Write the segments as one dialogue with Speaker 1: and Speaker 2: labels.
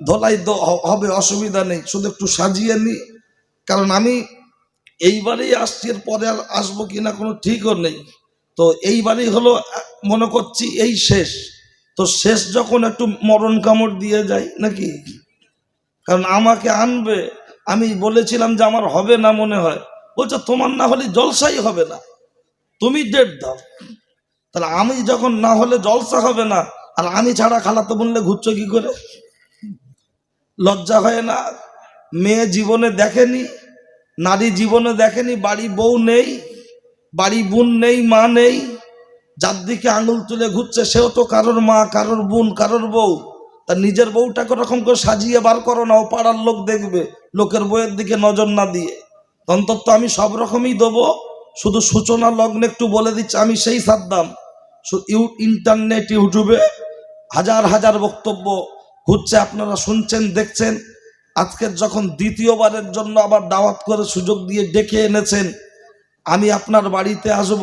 Speaker 1: ধোলাই হবে, অসুবিধা নেই, শুধু একটু সাজিয়ে নি। কারণ আমি এইবারেই আসছি এর পরে আর আসব কিনা কোনো ঠিকও নেই। তো এইবারই হলো মনে করছি এই শেষ। তো শেষ যখন একটু মরণ কামড় দিয়ে যায় নাকি? কারণ আমাকে আনবে, আমি বলেছিলাম যে আমার হবে না মনে হয়। বলছে, তোমার না হলে জলসাই হবে না, তুমি ডেট দাও। তাহলে আমি যখন না হলে জলসা হবে না, আর আমি ছাড়া খালাতে বললে ঘুরছো কি করে? লজ্জা হয় না। মেয়ে জীবনে দেখেনি, নারী জীবনে দেখেনি, বাড়ি বউ নেই, বাড়ি বোন নেই, মা নেই, যার দিকে আঙুল তুলে ঘুরছে, সেও তো কারোর মা, কারোর বোন, কারোর বউ। তা নিজের বউটাকে ওরকম করে সাজিয়ে বার করো না, ও পাড়ার লোক দেখবে, লোকের বইয়ের দিকে নজর না দিয়ে। অন্তত আমি সব রকমই দেবো, শুধু সূচনা লগ্নে একটু বলে দিচ্ছি, আমি সেই সাদ্দাম। ইউ ইন্টারনেট, ইউটিউবে হাজার হাজার বক্তব্য ঘুরছে আপনারা শুনছেন, দেখছেন। আজকের যখন দ্বিতীয়বারের জন্য আবার দাওয়াত করে সুযোগ দিয়ে ডেকে এনেছেন, আমি আপনার বাড়িতে আসব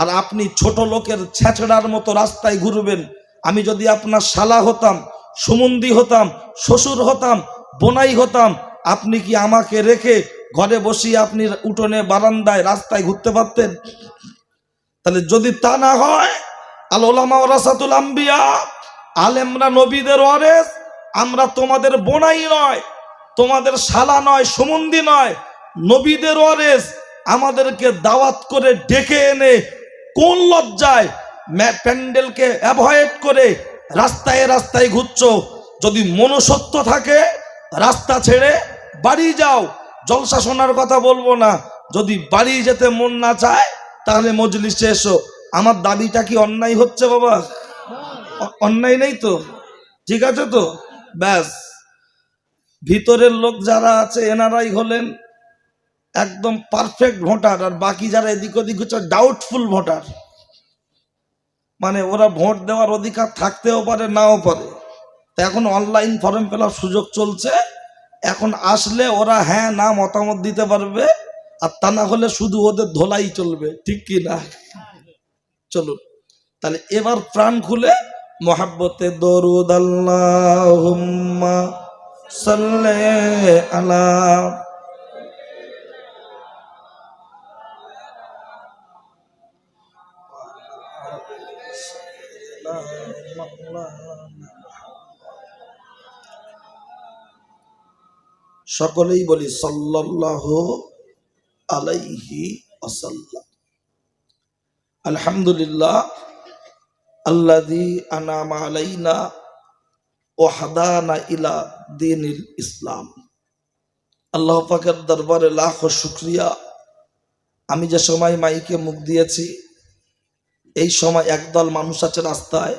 Speaker 1: আর আপনি ছোট লোকের ছেঁচড়ার মতো রাস্তায় ঘুরবেন। আমি যদি আপনার শালা হতাম, সুমন্দি হতাম, শ্বশুর হতাম, বোনাই হতাম, আপনি কি আমাকে রেখে ঘরে বসিয়ে আপনি উঠোনে বারান্দায় রাস্তায় ঘুরতে পারতেন? তাহলে যদি তা না হয় আল ওলামা ওরাসাতুল আম্বিয়া, আলেমরা নবীদের ওয়ারেস আমরা তোমাদের বোনাই নয়, তোমাদের শালা নয়, সুমন্দি নয়। নবীদের ওয়ারেস আমাদেরকে দাওয়াত করে ডেকে এনে কোন লজ্জায় প্যান্ডেলকে অ্যাভয়েড করে রাস্তায় রাস্তায় ঘুরছো? যদি মনুষ্যত্ব থাকে, রাস্তা ছেড়ে বাড়ি যাও। জলসা শোনার কথা বলব না। যদি বাড়ি যেতে মন না চায়, তাহলে মজলিসে এসো। আমার দাবিটা কি অন্যায় হচ্ছে বাবা? অন্যায় নেই তো? ঠিক আছে তো? ব্যাস। ভিতরের লোক যারা আছে, এনারাই হলেন একদম পারফেক্ট ভোটার। আর বাকি যারা এদিক ওদিক হচ্ছে ডাউটফুল ভোটার। মানে ওরা ভোট দেওয়ার অধিকার থাকতেও পারে, নাও পারে। এখন অনলাইন ফর্ম ফিল সুযোগ চলছে। এখন আসলে ওরা হ্যাঁ না মতামত দিতে পারবে। আর তা না হলে শুধু ওদের ধোলাই চলবে। ঠিক কি না? চলুন। তাহলে এবার প্রাণ খুলে মহাব্বতে দরুদ আল্লাহুম্মা সাল্লি আলা সকলেই বলি সাল্লাল্লাহু আলাইহি ওয়াসাল্লাম। আলহামদুলিল্লাহ আল্লাদি আনামা আলাইনা ও হাদানা ইলা দিনিল ইসলাম। আল্লাহ পাকের দরবারে লাখ শুক্রিয়া। আমি যে সময় মাইকে মুখ দিয়েছি, এই সময় একদল মানুষ আছে রাস্তায়,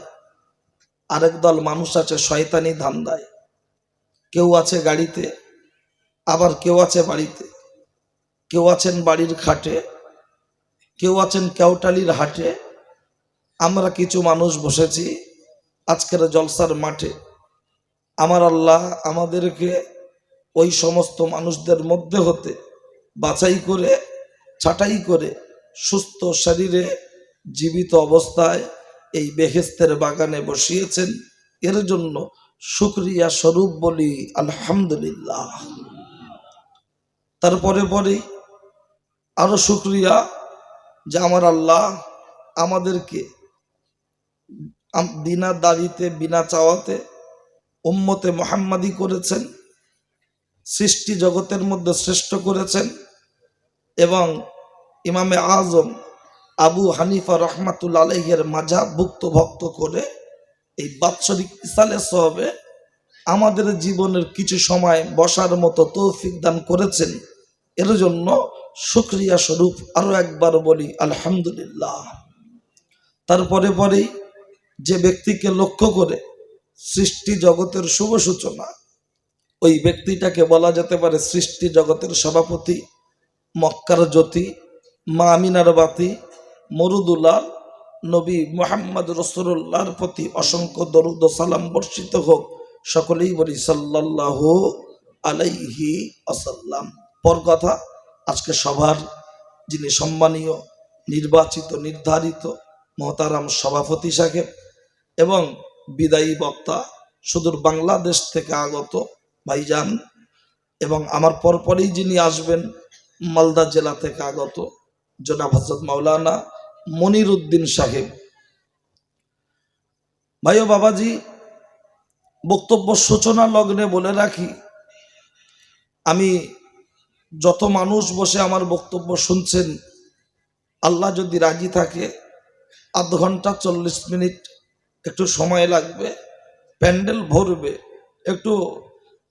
Speaker 1: আরেক দল মানুষ আছে শয়তানি ধান্দায়। কেউ আছে গাড়িতে, আবার কেউ আছে বাড়িতে। কেউ আছেন বাড়ির খাটে, কেউ আছেন কেওটালির হাটে আমরা কিছু মানুষ বসেছি আজকের জলসার মাঠে। আমার আল্লাহ আমাদেরকে ওই সমস্ত মানুষদের মধ্যে হতে বাছাই করে, ছাঁটাই করে সুস্থ শরীরে জীবিত অবস্থায় এই বেহেস্তের বাগানে বসিয়েছেন। এর জন্য শুক্রিয়া স্বরূপ বলি, আলহামদুলিল্লাহ। তারপরে পরে আরও শুক্রিয়া যে আমার আল্লাহ আমাদেরকে আম- বিনা দাবিতে, বিনা চাওয়াতে উম্মতে মোহাম্মাদি করেছেন, সৃষ্টি জগতের মধ্যে শ্রেষ্ঠ করেছেন এবং ইমামে আজম আবু হানিফা রহমাতুল আলহের মাঝাভুক্ত ভক্ত করে এই বাৎসরিক ইসালে সহবে আমাদের জীবনের কিছু সময় বসার মতো তৌফিক দান করেছেন। এর জন্য শুক্রিয়া স্বরূপ আরও একবার বলি, আলহামদুলিল্লাহ। তারপরে পরেই যে ব্যক্তিকে লক্ষ্য করে সৃষ্টি জগতের শুভ সূচনা, ওই ব্যক্তিটাকে বলা যেতে পারে সৃষ্টি জগতের সভাপতি, মক্কার জ্যোতি, মা আমিনার বাতি, মরুদুলাল, নবী মোহাম্মদ রসুল্লাহর প্রতি অসংখ্য দরুদ সালাম বর্ষিত হোক, সকলেই বলি সাল্লাহ আলাইহি আসাল্লাম পর কথা, আজকে সভার যিনি সম্মানীয়, নির্বাচিত, নির্ধারিত, মহতারাম সভাপতি সাহেব এবং বিদায়ী বক্তা সুদূর বাংলাদেশ থেকে আগত ভাইজান এবং আমার পরপরই যিনি আসবেন মালদা জেলা থেকে আগত জনাব হজরত মাওলানা মনির উদ্দিন সাহেব। ভাই ও বাবাজি, বক্তব্য সূচনা লগ্নে বলে রাখি, আমি যত মানুষ বসে আমার বক্তব্য শুনছেন, আল্লাহ যদি রাজি থাকে, আধ ঘণ্টা চল্লিশ মিনিট একটু সময় লাগবে, প্যান্ডেল ভরবে, একটু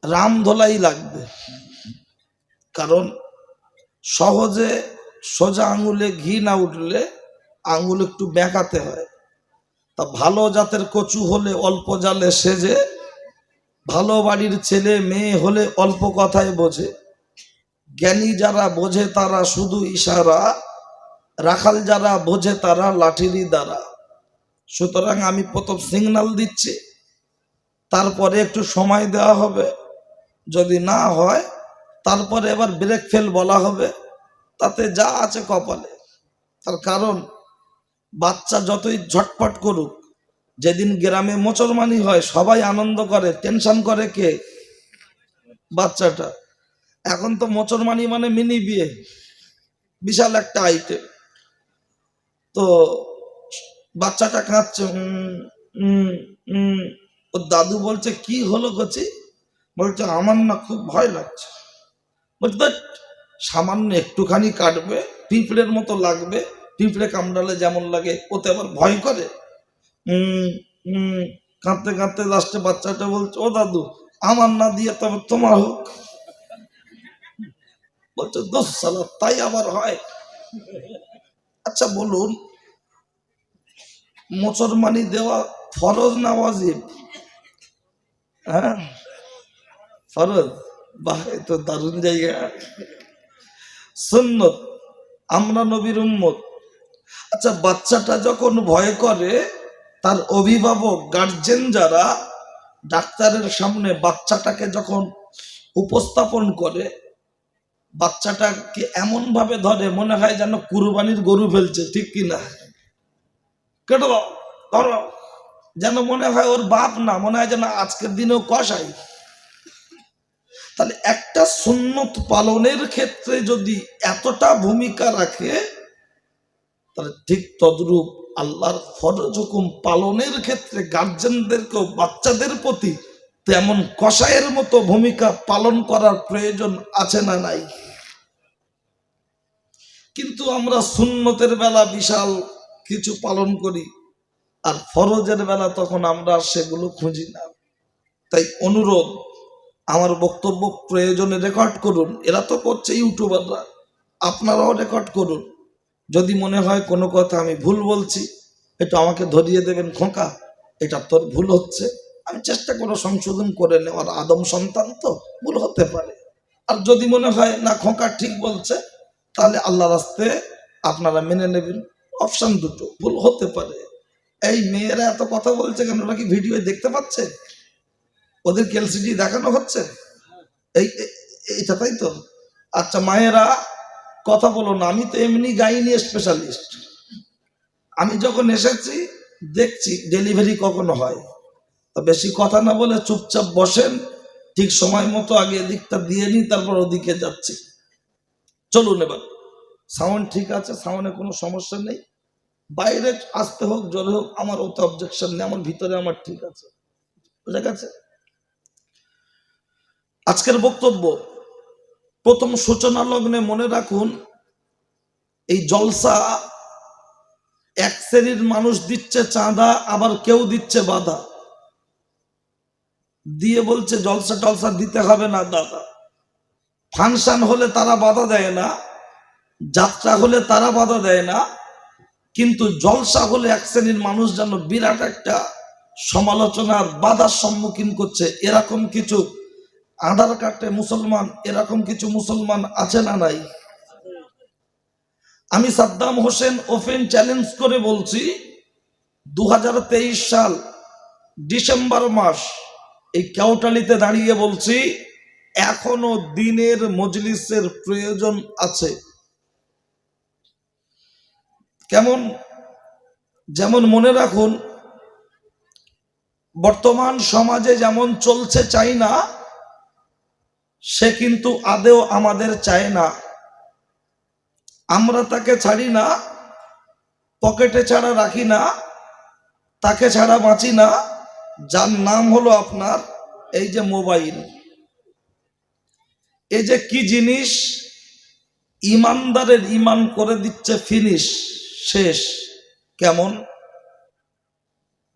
Speaker 1: রামধোলাই লাগবে। কারণ সহজে সোজা আঙুলে ঘি না উঠলে আঙুল একটু বেঁকাতে হয়। তা ভালো জাতের কচু হলে অল্প জালে সেজে, ভালো বাড়ির ছেলে মেয়ে হলে অল্প কথায় বোঝে। জ্ঞানী যারা বোঝে তারা শুধু ইশারা, রাখাল যারা বোঝে তারা লাঠিরই দ্বারা। সুতরাং আমি প্রথম সিগনাল দিচ্ছি, তারপরে একটু সময় দেওয়া হবে। যদি না হয়, তারপরে এবার ব্রেক ফেল বলা হবে। তাতে যা আছে কপালে। তার কারণ, বাচ্চা যতই ঝটপট করুক, যেদিন গ্রামে মোচরমানি হয়, সবাই আনন্দ করে টেনশন করে কে? বাচ্চাটা। এখন তো মোচরমানি মানে মিনি বিয়ে, বিশাল একটা আইটেম তো বাচ্চাটা কাঁদছে। ওর দাদু বলছে কি হলো কচি? বলছে আমার না খুব ভয় লাগছে। বলছে "ধ্যাৎ, সামান্য একটুখানি কাটবে পিঁপড়ের মতো লাগবে পিঁপড়ে কামড়ালে যেমন লাগে ওতে আবার ভয় করে। কাঁদতে কাঁদতে লাস্টে বাচ্চাটা বলছে ও দাদু আমার না দিয়ে তবে তোমার হোক। বলছে দোষ সালা তাই আবার হয়। আচ্ছা বলুন মোচরমানি দেওয়া ফরজ না ওয়াজিব? হ্যাঁ? ফরজ? বাহ তো দারুণ জায়গা। সুন্নত, আমরা নবীর উম্মত। আচ্ছা বাচ্চাটা যখন ভয় করে, তার অভিভাবক গার্জেন যারা, ডাক্তারের সামনে বাচ্চাটাকে যখন উপস্থাপন করে, বাচ্চাটাকে এমন ভাবে ধরে, মনে হয় যেন কুরবানির গরু ফেলছে, ঠিক কিনা? কেটো দাও, ধরো যেন মনে হয় ওর বাপ না মনে হয় যেন আজকের দিনেও কষাই তাহলে একটা সুন্নত পালনের ক্ষেত্রে যদি এতটা ভূমিকা রাখে তাহলে ঠিক তদ্রূপ আল্লাহর ফরজ হুকুম পালনের ক্ষেত্রে গার্জেনদেরকেও বাচ্চাদের প্রতি তেমন কষায়ের মতো ভূমিকা পালন করার প্রয়োজন আছে না নাই? কিন্তু আমরা সুন্নতের বেলা বিশাল কিছু পালন করি। আর ফরজের বেলা তখন আমরা সেগুলো খুঁজি না। তাই অনুরোধ, আমার বক্তব্য প্রয়োজনে রেকর্ড করুন। এরা তো করছে ইউটিউবাররা। আপনারাও রেকর্ড করুন। যদি মনে হয় কোনো কথা আমি ভুল বলছি, একটু আমাকে ধরিয়ে দেবেন খোঁকা। এটা তোর ভুল হচ্ছে। আমি চেষ্টা করে সংশোধন করে নেওয়ার। আদম সন্তান তো, ভুল হতে পারে। আর যদি মনে হয় না খোঁকা ঠিক বলছে, তাহলে আল্লাহ রাস্তে আপনারা মেনে নেবেন। অপশন দুটো, ভুল হতে পারে। এই মেয়েরা এত কথা বলছে কেন? ওরা কি ভিডিও দেখতে পাচ্ছে? ওদের এলসিডি দেখানো হচ্ছে? এই এইটা তাই তো? আচ্ছা মায়েরা কথা বলো না, আমি তো এমনি গাইনি স্পেশালিস্ট আমি যখন এসেছি, দেখছি ডেলিভারি কখনো হয়। তা বেশি কথা না বলে চুপচাপ বসেন, ঠিক সময় মতো আগে এদিকটা দিয়ে নিই তারপর ওদিকে যাচ্ছি। চলুন এবার। সাউন্ড ঠিক আছে সাউন্ডে কোনো সমস্যা নেই। বাইরে আসতে হোক জোরে হোক, আমার ওতে অবজেকশন নেই, আমার ভিতরে আমার ঠিক আছে। বুঝা গেছে? আজকের বক্তব্য, প্রথম সূচনা লগ্নে মনে রাখুন, এই জলসা এক শ্রেণির মানুষ দিচ্ছে চাঁদা, আবার কেউ দিচ্ছে বাধা। দিয়ে বলছে, জলসা টলসা দিতে হবে না দাদা। ফাংশন হলে তারা বাধা দেয় না। যাত্রা হলে তারা বাধা দেয় না, কিন্তু জলসা হলে এক শ্রেণির মানুষ যেন বিরাট একটা সমালোচনার বাধার সম্মুখীন করছে। এরকম কিছু আধার কার্ডে মুসলমান, এরকম কিছু মুসলমান আছে না নাই? আমি সাদ্দাম হোসেন ওপেন চ্যালেঞ্জ করে বলছি দু হাজার তেইশ সাল ডিসেম্বর মাস, এই কেওটালিতে দাঁড়িয়ে বলছি, এখনও দিনের মজলিসের প্রয়োজন আছে। কেমন? যেমন মনে রাখুন, বর্তমান সমাজে যেমন চলছে চাই না সে কিন্তু আদেও আমাদের চায় না। আমরা তাকে ছাড়ি না, পকেটে ছাড়া রাখি না, তাকে ছাড়া বাঁচি না। যার নাম হলো আপনার এই যে মোবাইল। এই যে কি জিনিস? ইমানদারের ইমান করে দিচ্ছে ফিনিশ। শেষ। কেমন?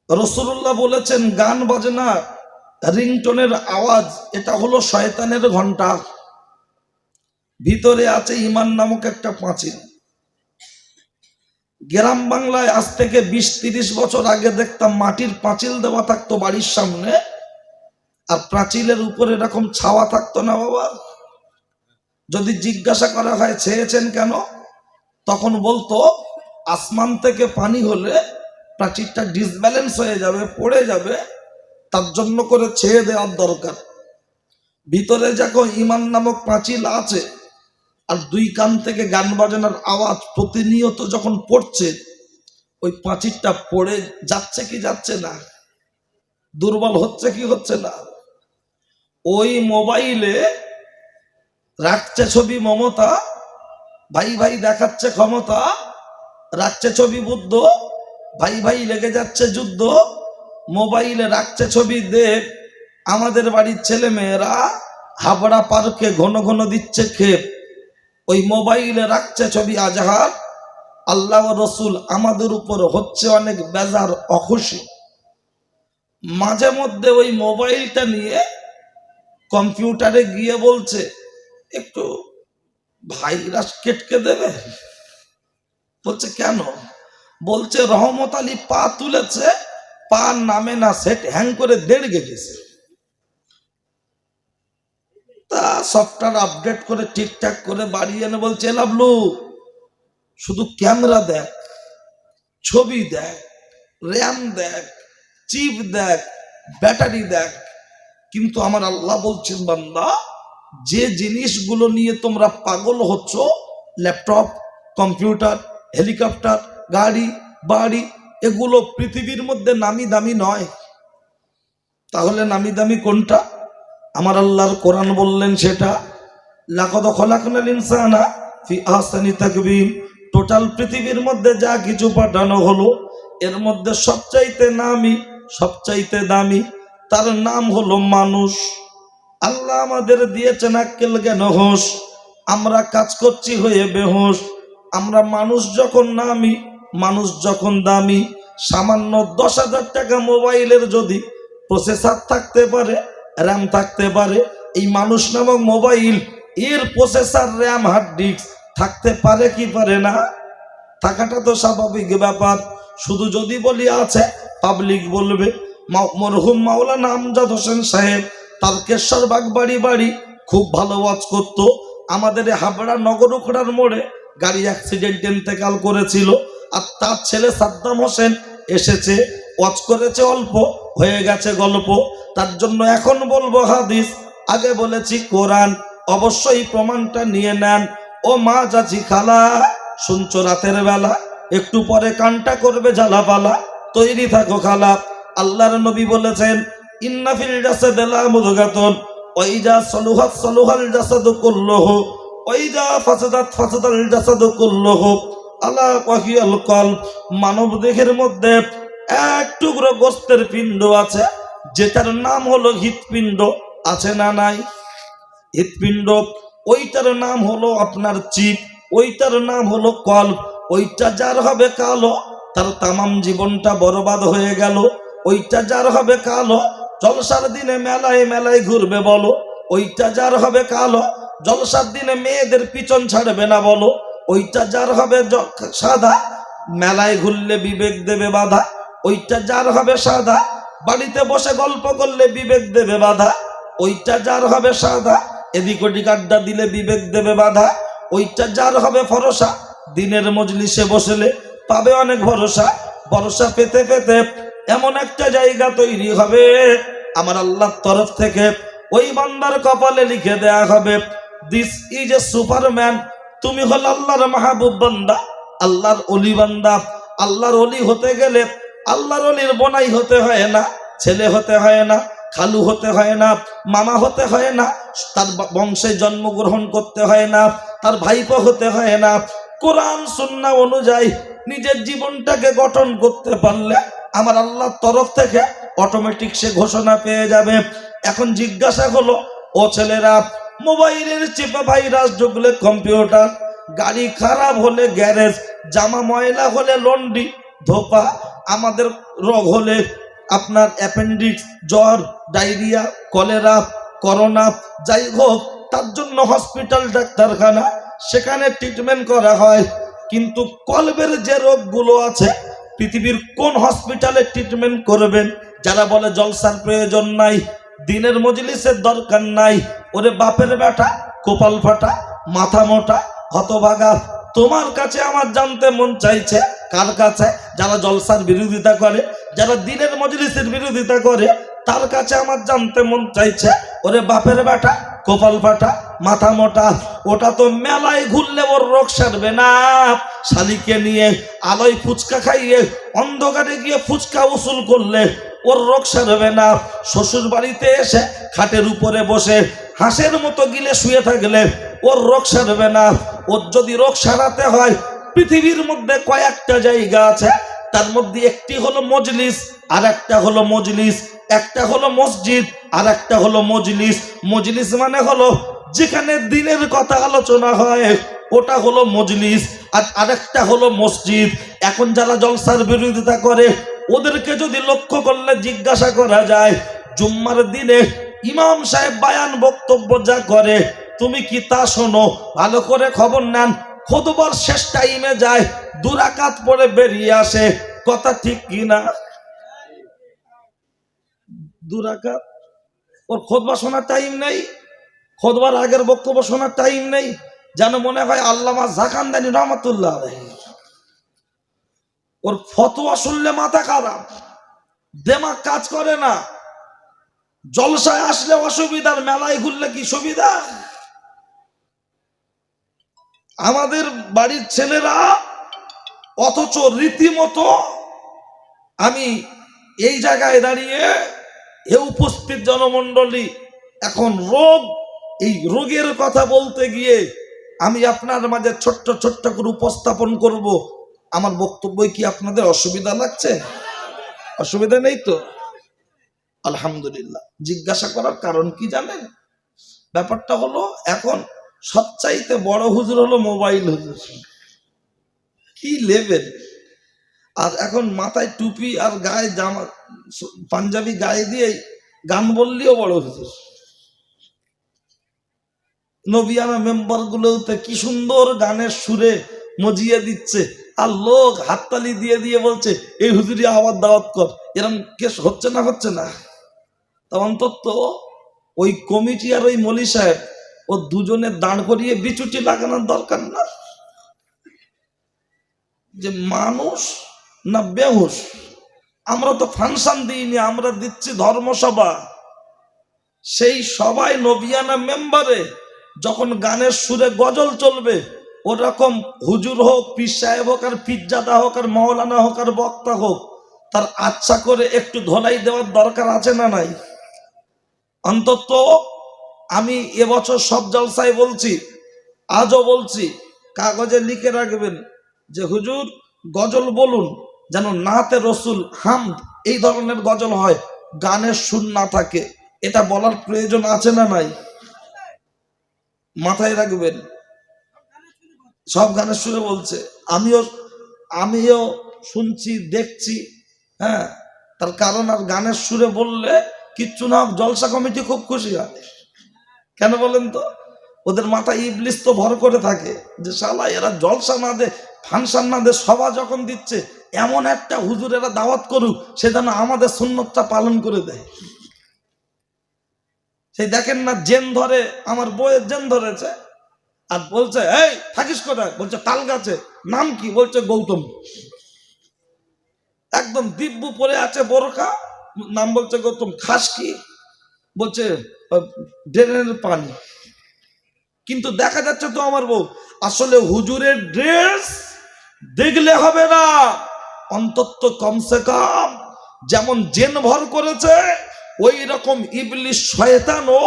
Speaker 1: রসুল্লাহ বলেছেন, গান বাজনা, রিংটোনের আওয়াজ, এটা হলো শয়তানের ঘণ্টা ভিতরে আছে ইমান নামক একটা পাঁচিল। গ্রাম বাংলায় আজ থেকে বিশ তিরিশ বছর আগে দেখতাম মাটির পাঁচিল দেওয়া থাকতো বাড়ির সামনে, আর প্রাচীলের উপরে এরকম ছাওয়া থাকতো না বাবা। যদি জিজ্ঞাসা করা হয়, ছেয়েছেন কেন? তখন বলতো আসমান থেকে পানি হলে প্রাচীরটা ডিসব্যালেন্স হয়ে যাবে, পড়ে যাবে। তার জন্য করে ছেড়ে দেওয়ার দরকার। ভিতরে দেখো ইমান নামক পাঁচিল আছে, আর দুই কান থেকে গান বাজানোর আওয়াজ প্রতিনিয়ত যখন পড়ছে, ওই পাঁচিরটা পড়ে যাচ্ছে কি যাচ্ছে না, দুর্বল হচ্ছে কি হচ্ছে না। ওই মোবাইলে রাখছে ছবি মমতা, ভাই ভাই দেখাচ্ছে ক্ষমতা রাখছে ছবি বুদ্ধ, ভাই ভাই লেগে যাচ্ছে যুদ্ধ, মোবাইলে রাখছে ছবি দেব, আমাদের বাড়ির ছেলে মেয়েরা হাবড়া পার্কে ঘন ঘন দিচ্ছে খেপ ওই মোবাইলে রাখছে ছবি আজহার, আল্লাহ রসুল আমাদের উপর হচ্ছে অনেক বেজার অখুশি। মাঝে মধ্যে ওই মোবাইলটা নিয়ে কম্পিউটারে গিয়ে বলছে, একটু ভাইরাস কেটকে দেবে? বলছে, কেন? বলছে, রহমত আলী পা তুলেছে পা নামে না সেট, হ্যাং করে দেড় গেছে তা সফটওয়্যার আপডেট করে ঠিকঠাক করে বাড়ি এনে বলছে লাভলু শুধু ক্যামেরা দেখ, ছবি দেখ, র্যাম দেখ, চিপ দেখ, ব্যাটারি দেখ, কিন্তু আমার আল্লাহ বলছেন, বান্দা, যে জিনিসগুলো নিয়ে তোমরা পাগল হচ্ছ, ল্যাপটপ, কম্পিউটার হেলিকপ্টার, গাড়ি, বাড়ি, এগুলো পৃথিবীর মধ্যে নামি দামি নয়। তাহলে নামি দামি কোনটা? আমার আল্লাহর কোরআন বললেন সেটা টোটাল পৃথিবীর মধ্যে যা কিছু পাঠানো হলো, এর মধ্যে সবচাইতে নামি, সবচাইতে দামি, তার নাম হলো মানুষ। আল্লাহ আমাদের দিয়েছেন আক্কেল জ্ঞান হোস আমরা কাজ করছি হয়ে বেহোশ। আমরা মানুষ যখন নামি, মানুষ যখন দামি, সামান্য দশ হাজার টাকা মোবাইলের যদি প্রসেসার থাকতে পারে র্যাম থাকতে পারে, এই মানুষ নামক মোবাইল, এর প্রসেসার র্যাম হার্ড ডিস্ক থাকতে পারে কি পারে না? থাকাটা তো স্বাভাবিক ব্যাপার। শুধু যদি বলি আছে পাবলিক বলবে। মরহুম মাওলানা আমজাদ হোসেন সাহেব তারকেশ্বর বাগবাড়ি বাড়ি খুব ভালো ওয়াজ করতো। আমাদের হাবড়া নগর উখড়ার মোড়ে গাড়ি অ্যাক্সিডেন্ট ইন্তেকাল করেছিল আর তার ছেলে সাদ্দাম হোসেন এসেছে, ওয়াজ করেছে অল্প, হয়ে গেছে গল্প। তার জন্য এখন বলব হাদিস, আগে বলেছি কোরআন, অবশ্যই প্রমাণটা নিয়ে নেন। ও মা চাচি খালা, শুনছো রাতের বেলা, একটু পরে কানটা করবে ঝালাপালা তৈরি থাকো খালা। আল্লাহর নবী বলেছেন ইন্নাফিল জাসাদ লা মুদগাতুন ওয়াইজা সলুহাত সলুহাল জাসাদু কুল্লুহু। কুল্লুহু। আলা মানব দেহের মধ্যে এক টুকরো গোস্তের পিণ্ড আছে, যেটার নাম হলো হৃৎপিণ্ড। আছে না নাই? হৃৎপিণ্ড, ওইটার নাম হলো আপনার চিপ ওইটার নাম হলো কল্প ওইটা যার হবে কালো, তার তামাম জীবনটা বরবাদ হয়ে গেল। ওইটা যার হবে কালো, জলসার দিনে মেলায় মেলায় ঘুরবে বলো। ওইটা যার হবে কালো জলসার দিনে মেয়েদের পিছন ছাড়বে না বলো। ওইটা যার হবে সাদা, মেলায় ঘুরলে বিবেক দেবে বাধা। ওইটা যার হবে সাদা, বাড়িতে বসে গল্প করলে বিবেক দেবে বাধা। ওইটা যার হবে সাদা, এদিক ওদিক আড্ডা দিলে বিবেক দেবে বাধা। ওইটা যার হবে ভরসা, দিনের মজলিসে বসলে পাবে অনেক ভরসা। ভরসা পেতে পেতে এমন একটা জায়গা তৈরি হবে। আমার আল্লাহর তরফ থেকে ওই বান্দার কপালে লিখে দেয়া হবে দিস ইজ এ সুপারম্যান তুমি হল আল্লাহর মাহবুব বান্দা, আল্লাহর অলি বান্দা। আল্লাহর অলি হতে গেলে আল্লাহর অলির বোনাই হতে হয় না, ছেলে হতে হয় না, খালু হতে হয় না, মামা হতে হয় না, তার বংশে জন্মগ্রহণ করতে হয় না, তার ভাইপো হতে হয় না। কোরআন, সুন্না অনুযায়ী নিজের জীবনটাকে গঠন করতে পারলে আমার আল্লাহর তরফ থেকে অটোমেটিক সে ঘোষণা পেয়ে যাবে। এখন জিজ্ঞাসা হলো, ও ছেলেরা মোবাইলের চেপে ভাইরাস ঢুকলে কম্পিউটার, গাড়ি খারাপ হলে গ্যারেজ, জামা ময়লা হলে লন্ডি ধোপা আমাদের রোগ হলে আপনার অ্যাপেন্ডিক্স, জ্বর, ডায়রিয়া, কলেরা, করোনা, যাই হোক, তার জন্য হসপিটাল, ডাক্তারখানা, সেখানে ট্রিটমেন্ট করা হয়। কিন্তু কলবের যে রোগগুলো আছে, পৃথিবীর কোন হসপিটালে ট্রিটমেন্ট করবেন? যারা বলে জলসার প্রয়োজন নাই দিনের মজলিসের দরকার নাই। ওরে বাপের বেটা কপাল ফাটা, মাথা মোটা, হতভাগা। তোমার কাছে আমার জানতে মন চাইছে কার কাছে? যারা জলসার বিরোধিতা করে, যারা দিনের মজলিসের বিরোধিতা করে, তার কাছে আমার জানতে মন চাইছে। ওরে বাপের বেটা কপাল ফাটা, মাথা মোটা, ওটা তো মেলায় ঘুরলে ওর রোগ সারবে না। শালিকে নিয়ে আলোয় ফুচকা খাইয়ে, অন্ধকারে গিয়ে ফুচকা উসুল করলে ওর রোগ সারবে না। শ্বশুর বাড়িতে এসে খাটের উপরে বসে হাঁসের মতো গিলে শুয়ে থাকলে ওর রোগ সারবে না। ওর যদি রোগ সারাতে হয়, পৃথিবীর মধ্যে কয়েকটা জায়গা আছে। তার মধ্যে একটি হলো মজলিস আর একটা হলো মজলিস, একটা হলো মসজিদ আর একটা হলো মজলিস। মজলিস মানে হলো যেখানে দিনের কথা আলোচনা হয়, ওটা হলো মজলিস, আর আরেকটা হলো মসজিদ। এখন যারা জলসার বিরোধিতা করে ওদেরকে যদি লক্ষ্য করলে জিজ্ঞাসা করা যায়, জুম্মার দিনে ইমাম সাহেব বায়ান বক্তব্য যা করে, তুমি কি তা শোনো? ভালো করে খবর নেন। খোদবার শেষ টাইমে যায় দুরাকাত পরে বেরিয়ে আসে। কথা ঠিক কি না? দুরাকাত ওর খোদবা শোনার টাইম নেই। খোদবার আগের বক্তব্য শোনার টাইম নেই। যেন মনে হয় আল্লামা জাকান্দানি রহমতুল্লাহ। ওর ফতোয়া শুনলে মাথা খারাপ। দেমাগ কাজ করে না। জলসায় আসলে অসুবিধার মেলায় ঘুরলে কি সুবিধা? আমাদের বাড়ির ছেলেরা অথচ রীতিমতো আমি এই জায়গায় দাঁড়িয়ে এ উপস্থিত জনমণ্ডলী এখন রোগ, এই রোগের কথা বলতে গিয়ে আমি আপনার মাঝে ছোট্ট ছোট্ট করে উপস্থাপন করব। আমার বক্তব্য কি আপনাদের অসুবিধা লাগছে? অসুবিধা নেই তো? আলহামদুলিল্লাহ। জিজ্ঞাসা করার কারণ কি জানেন? ব্যাপারটা হলো, এখন সবচাইতে বড় হুজুর হলো মোবাইল হুজুর। কি লেভেল আর এখন মাথায় টুপি আর গায়ে জামা, পাঞ্জাবি গায়ে দিয়ে গান বললেও বড় হুজুর। নবিয়ানা মেম্বার গুলোতে কি সুন্দর গানের সুরে মজিয়ে দিচ্ছে। আর লোক হাততালি দিয়ে দিয়ে বলছে, এই হুজুরি আবার দাওয়াত কর। এরম কেস হচ্ছে না হচ্ছে না? তা অন্তত ওই কমিটি আর ওই মলি সাহেব, ও দুজনে দাঁড় করিয়ে বিচুটি লাগানোর দরকার না? যে মানুষ না বেহুশ? আমরা তো ফাংশন দিইনি, আমরা দিচ্ছি ধর্মসভা। সেই সবাই নবিয়ানা মেম্বারে যখন গানের সুরে গজল চলবে ওরকম হুজুর হোক, পীর সাহেব হোক, আর পিজ্জাদা হোক, আর মৌলানা হোক, আর বক্তা হোক, তার আচ্ছা করে একটু ধোলাই দেওয়ার দরকার আছে না নাই? অন্তত আমি এবছর সব জলসায় বলছি, আজও বলছি, কাগজে লিখে রাখবেন যে, হুজুর, গজল বলুন, যেন নাতে রসুল হামদ এই ধরনের গজল হয় গানের সুর না থাকে। এটা বলার প্রয়োজন আছে না নাই? মাথায় রাখবেন। সব গানের সুরে বলছে, আমিও আমিও শুনছি, দেখছি। হ্যাঁ তার কারণ আর গানের সুরে বললে কিচ্ছু না, জলসা কমিটি খুব খুশি হয়। কেন বলেন তো? ওদের মাথায় ইবলিস তো ভর করে থাকে যে, শালা, এরা জলসা না দে, ফাংশন না দে, সভা যখন দিচ্ছে, এমন একটা হুজুর এরা দাওয়াত করুক, সে যেন আমাদের সুন্নতটা পালন করে দেয়। সেই দেখেন না, জেন ধরে, আমার বইয়ের জেন ধরেছে। আর বলছে, এই, থাকিস কোথায়? বলছে, তাল গাছে। নাম কি? বলছে, গৌতম। একদম দিব্য পরে আছে বোরখা। নাম বলছে, গৌতম, খাস কি? বলছে ড্রেনের পানি। কিন্তু দেখা যাচ্ছে তো আমার বউ, আসলে হুজুরের ড্রেস দেখলে হবে না। অন্তত কমসে কম যেমন জেন ভর করেছে, ওই রকম ইবলিশ শয়তানও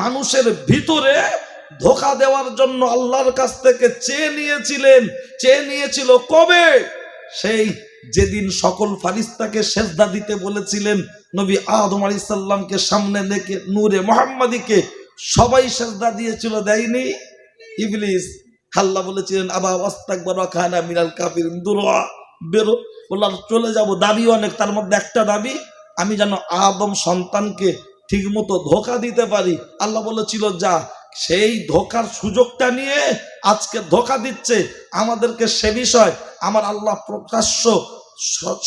Speaker 1: মানুষের ভিতরে ধোকা দেওয়ার জন্য আল্লাহর কাছ থেকে চেয়ে নিয়েছিলেন, চেয়ে নিয়েছিল কবে? সেই যেদিন সকল ফারিস্তাকে সেজদা দিতে বলেছিলেন, নবী আদম আলী সাল্লামকে সামনে রেখে নূরে মোহাম্মদীকে সবাই সেজদা দিয়েছিল, দেয়নি? ইবলিস আল্লাহ বলেছিলেন, আবা ওয়াস্তাকবার খানা মিনাল কাফির দুরোয়া বেরো। বললাম, চলে যাব, দাবি অনেক, তার মধ্যে একটা দাবি, আমি যেন আদম সন্তানকে ঠিকমতো ধোকা দিতে পারি। আল্লাহ বলেছিল, যা। সেই ধোকার সুযোগটা নিয়ে আজকে ধোকা দিচ্ছে আমাদেরকে সে বিষয়। আমার আল্লাহ প্রকাশ্য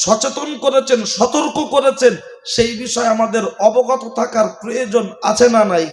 Speaker 1: সচেতন করেছেন, সতর্ক করেছেন। সেই বিষয়ে আমাদের অবগত থাকার প্রয়োজন আছে না নাই?